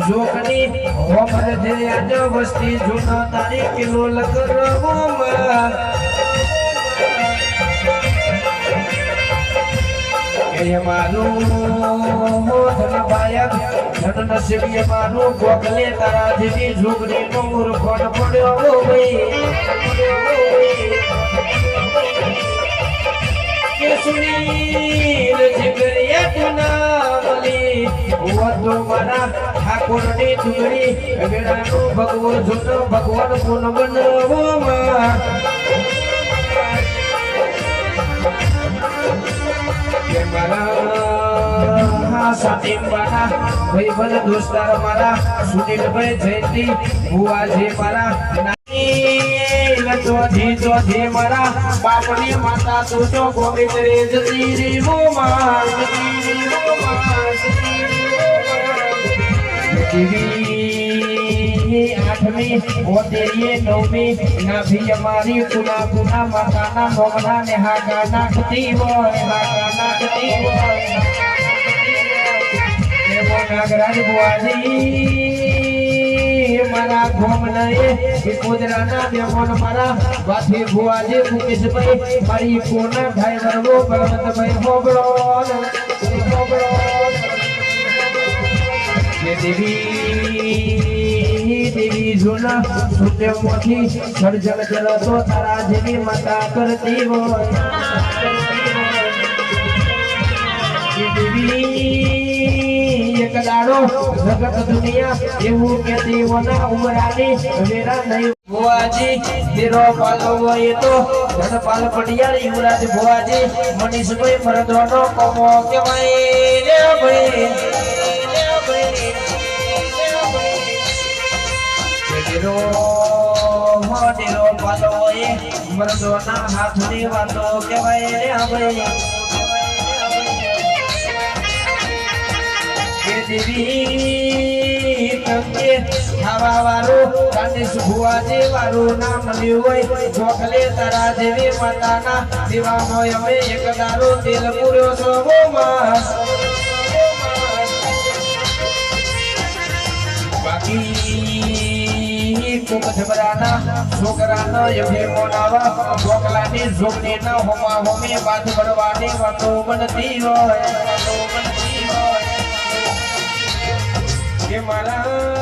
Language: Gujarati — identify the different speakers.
Speaker 1: જોકની હોબર જે આજ વસ્તી જૂનો તારી કિલો લગરવામાં એ મારું ધન બાયક ધન નસીબી મારું ગોગલે તારા જેવી ઝુગડી નો મૂર્ખોન પડ્યો ભાઈ સુનીલ ઠાકોરની ચૂંટણી વેળાનું ભગવાન પુન બનવો માં ભાઈબંધ દોસ્તાર મારા સુનિલભાઈ જયંતિ ભુવાજી મારા મારા બાપની માતા તું ગોવિંદ રે. આઠમી ઓતેરીએ નવમી. નાભી અમારી કુના કુના માતાના નોમના ને ગાના કતી હોય હા ગાના કતી હોય નાગરાજ બુઆજી મારા ગોમના એ કુદરાના દેવોન મારા વાથી બુઆજી મુકેશભાઈ, મારી કોના ડ્રાઈવર વો બળવંતભાઈ હોબળો હોબળો. જે દેવી દેવી જોના સૂર્યમાંથી સર્જન કરો તો તારા જેવી માતા કરતી હોય. એક દાડો જગત દુનિયા એવું કે દેવના ઉમરાની વેરા નહીં. ભુવાજી તેરો પાલો હોય તો ધનપાલ પટિયાર યુવરાજ ભુવાજી, મનીષભાઈ મરદવાનો કોમો કહેવાય. રે ભાઈ. તેરો મોટેરો પાલો હોય મરદોના હાથની વાતો કહેવાય રે ભાઈ. દેવી કંકે ખાવા વાળું કાંડીશ ભુવાજી વાળું નામ લ્યું હોય, ચોકલે તારા દેવી માતાના દીવાનો અમે એક દારો તેલ પૂર્યો છો હો જબરાના છોકરાના યભે મોનાવા ચોકલાની હોમા હોમી બનતી હોય વાતો બનતી હોય. કે મારા